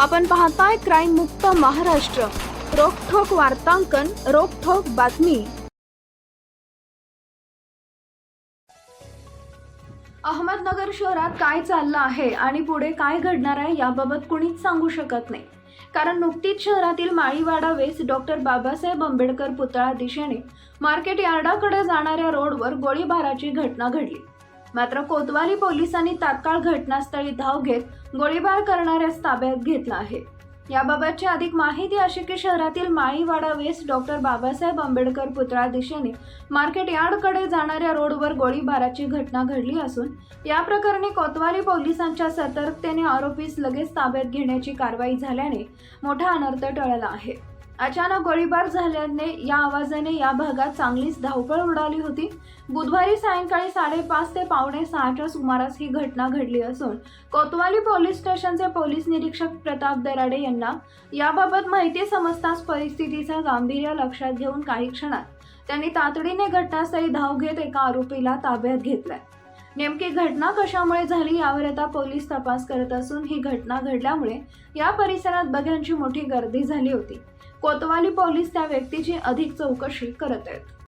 आपण पाहताय क्राईम मुक्त महाराष्ट्र. रोखोक वार्तांकन रोखोक बातमी. अहमदनगर शहरात काय चाललं आहे आणि पुढे काय घडणार आहे याबाबत कुणीच सांगू शकत नाही. कारण नुकतीच शहरातील माळीवाडा वेस डॉक्टर बाबासाहेब आंबेडकर पुतळा दिशेने मार्केट यार्डाकडे जाणाऱ्या रोडवर गोळीबाराची घटना घडली. मात्र कोतवाली पोलिसांनी तात्काळ घटनास्थळी धाव घेत गोळीबार करणाऱ्यास ताब्यात घेतला आहे. याबाबतची अधिक माहिती अशी की शहरातील माळीवाडा वेस्ट डॉक्टर बाबासाहेब आंबेडकर पुतळा दिशेने मार्केट यार्डकडे जाणाऱ्या रोडवर गोळीबाराची घटना घडली असून या प्रकरणी कोतवाली पोलिसांच्या सतर्कतेने आरोपीस लगेच ताब्यात घेण्याची कारवाई झाल्याने मोठा अनर्थ टळला आहे. अचानक गोळीबार झाल्याने या आवाजाने या भागात चांगलीच धावपळ उडाली होती. बुधवारी सायंकाळी साडेपाच ते पावणे सहाच्या सुमारास ही घटना घडली असून कोतवाली पोलीस स्टेशनचे पोलीस निरीक्षक प्रताप दराडे यांना याबाबत माहिती समजताच परिस्थितीचं गांभीर्य लक्षात घेऊन काही क्षणात त्यांनी तातडीने घटनास्थळी धाव घेत एका आरोपीला ताब्यात घेतलाय. नेमकी घटना कशामुळे झाली यावर आता पोलीस तपास करत असून ही घटना घडल्यामुळे या परिसरात बघ्यांची मोठी गर्दी झाली होती. कोतवाली पोलीस त्या व्यक्तीची अधिक चौकशी करत आहेत.